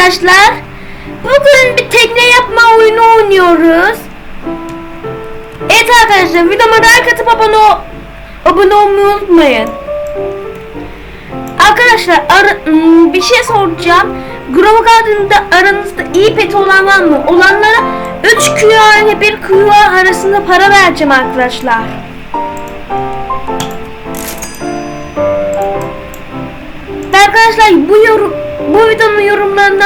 arkadaşlar. Bugün bir tekne yapma oyunu oynuyoruz. Evet arkadaşlar videoma like atıp abone, abone olmayı unutmayın. Arkadaşlar ım, bir şey soracağım. Grove Garden'da aranızda iyi pet olan var mı? Olanlara 3 QR ile 1 QR arasında para vereceğim arkadaşlar. Arkadaşlar bu yorum bu videonun yorumlarında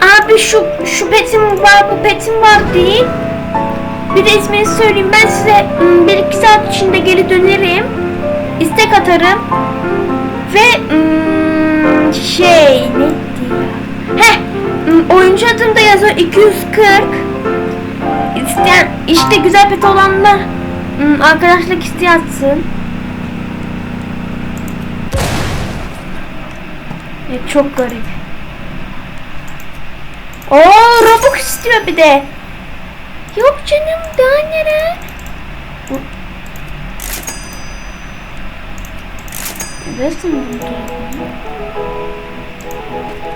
abi şu şu petim var bu petim var deyin. Bir de ismini söyleyeyim. Ben size bir iki saat içinde geri dönerim. İstek atarım. Ve şey ne diyor? Heh oyuncu adımda yazıyor 240. İsteyen işte güzel pet olanlar arkadaşlık isteyatsın. Evet, çok garip. Oo Robux istiyor bir de. Yok canım daha nere? Neresin bu?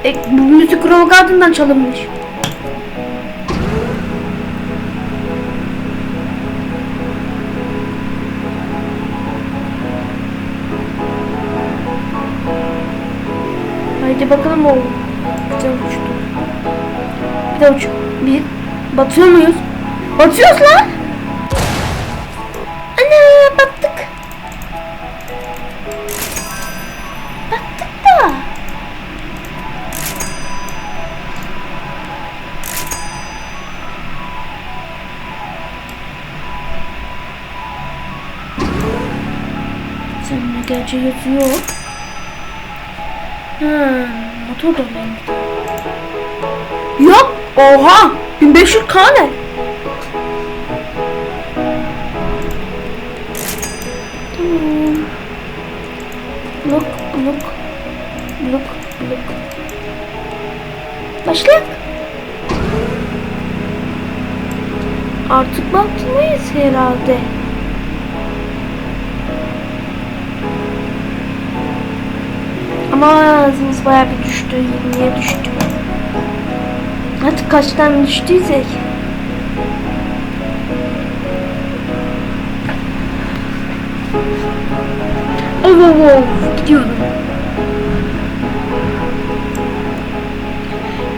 E, müzik Grove Garden'dan çalınmış. Haydi bakalım o. Güzel uçtu. Bir de uç. Bir. Batıyor muyuz? Batıyoruz lan. Ana battık. Battık da. Seninle gerçi yazıyor. Ha, motor renkli. Yok. Oha. 1500 k ne? Tamam. Look, look, look, look. Başla. Artık baktırmayız herhalde. Ama hızımız bayağı bir düştü. 20'ye düştü. Artık kaçtan düştüysek. Oh, oh, oh. Gidiyordum.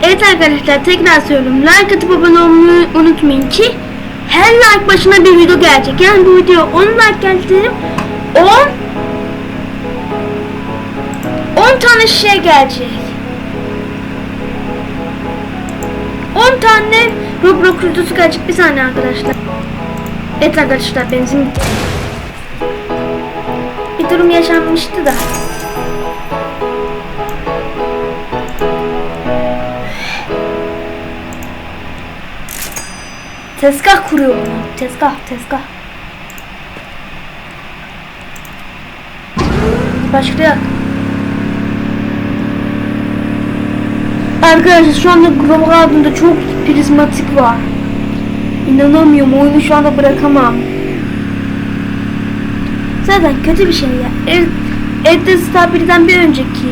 Evet arkadaşlar tekrar söylüyorum. Like atıp abone olmayı unutmayın ki her like başına bir video gelecek. Yani bu video 10 like geldi. 10 10 tane şey gelecek. 10 tane Roblox videosu gelecek. Bir saniye arkadaşlar. Evet arkadaşlar benzin bitti. Bir durum yaşanmıştı da. Tezgah kuruyor bunu. Tezgah, tezgah. Başlayalım. Arkadaşlar şu anda Grove Garden'da çok prizmatik var. İnanamıyorum oyunu şu anda bırakamam. Zaten kötü bir şey ya. Ev, evde Stabili'den bir önceki.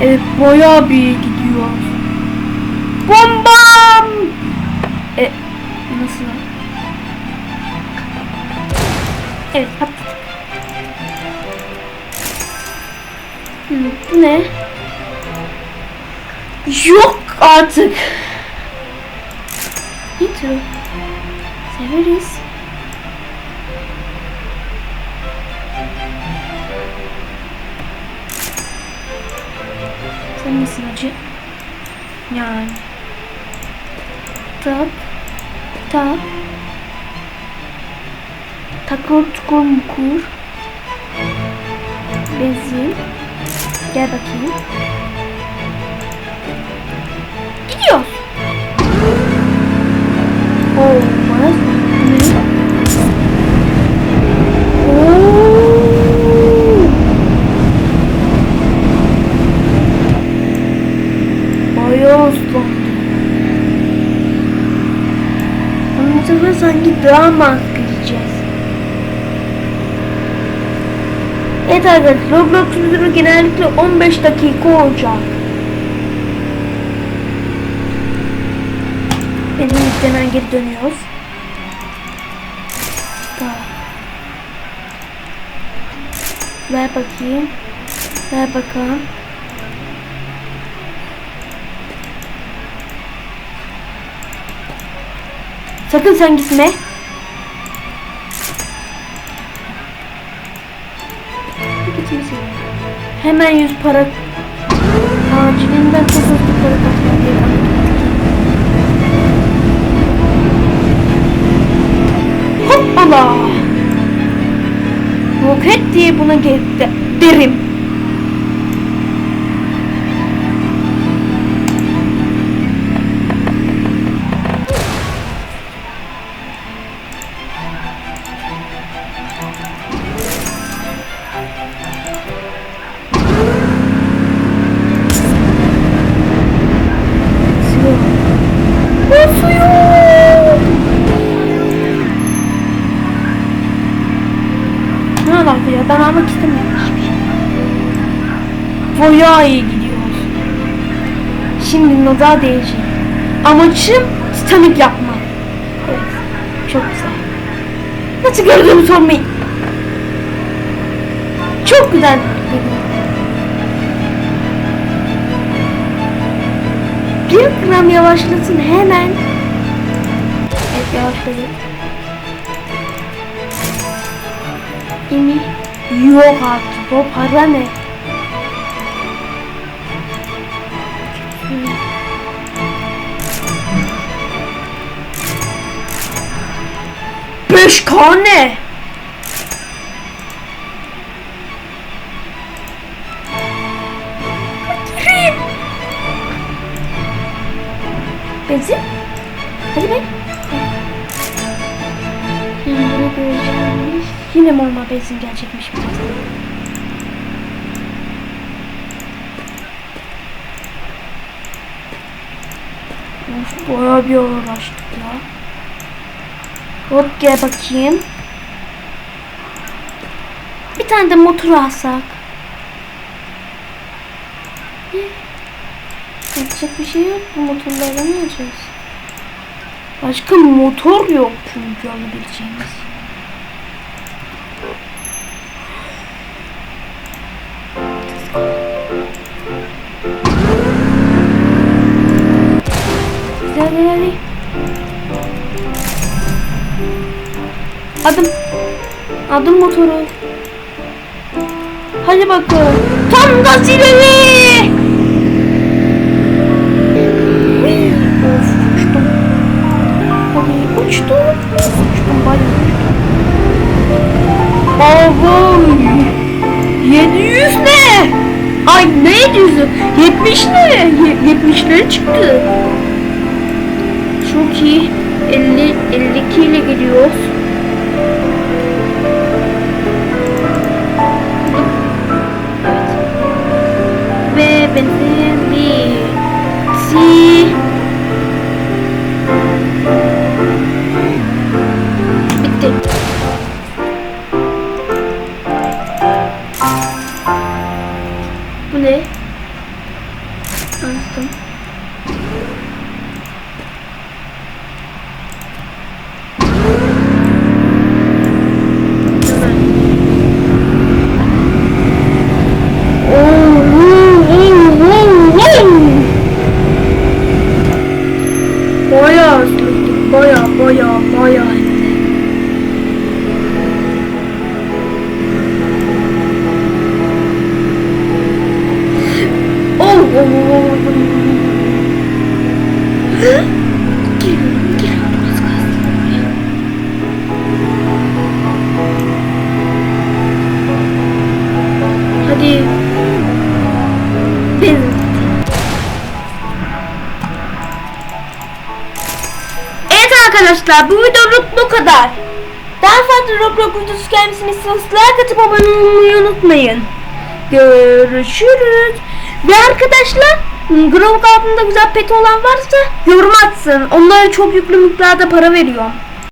Evet bayağı bir gidiyor. Bombam! E, nasıl? Evet patladı. Bu ne? Yok artık. Nitro. Severiz. Sen nesin acı? Yani. Tak. Tak. Takır tukur mukur. Benzin. Gel bakayım. Gidiyor. Olmaz. Ne? Oo. Bayağı ıslandı. Ama bu sefer sanki daha mı az gideceğiz? Evet arkadaşlar Roblox sürümü genellikle 15 dakika olacak. Benim hemen geri dönüyoruz. Tamam. Ver bakayım. Ver bakalım. Sakın sen gitme. Hemen yüz para acilinden çok hızlı para gerekiyor. Hoppala. Roket diye buna de- derim. Alaka ya? Ben almak istemiyorum hiçbir şey. İyi gidiyoruz. Şimdi nazar değecek. Amacım Titanic yapmak. Evet. Çok güzel. Nasıl gördüğümü sormayın. Çok güzel. Bir gram yavaşlasın hemen. Evet yavaşladı. İmi. Yok artık o para ne? Beş. Götüreyim. Benzin. Hadi be. Yine göreceğimiz. Yine normal benzin gelecekmiş biraz. Of bayağı bir uğraştık ya. Hop gel bakayım. Bir tane de motor alsak. Yapacak bir şey yok. Bu motorlarla ne yapacağız? Başka motor yok çünkü alabileceğimiz. Adım. Adım motoru. Hadi bakalım. Tam gaz ileri. Uçtum. Hadi uçtum. Uçtum bayağı uçtum. Oho. 700 ne? Ay ne 700'ü? 70 ne? Ye- 70'lere çıktı. Çok iyi. 50 52 ile gidiyoruz. Bitti. Hadi. Ben. Evet arkadaşlar bu videoluk bu kadar. Daha fazla Roblox videosu gelmesini istiyorsanız like atıp abone olmayı unutmayın. Görüşürüz. Ve arkadaşlar Grove altında güzel pet olan varsa yorum atsın. Onlara çok yüklü miktarda para veriyorum.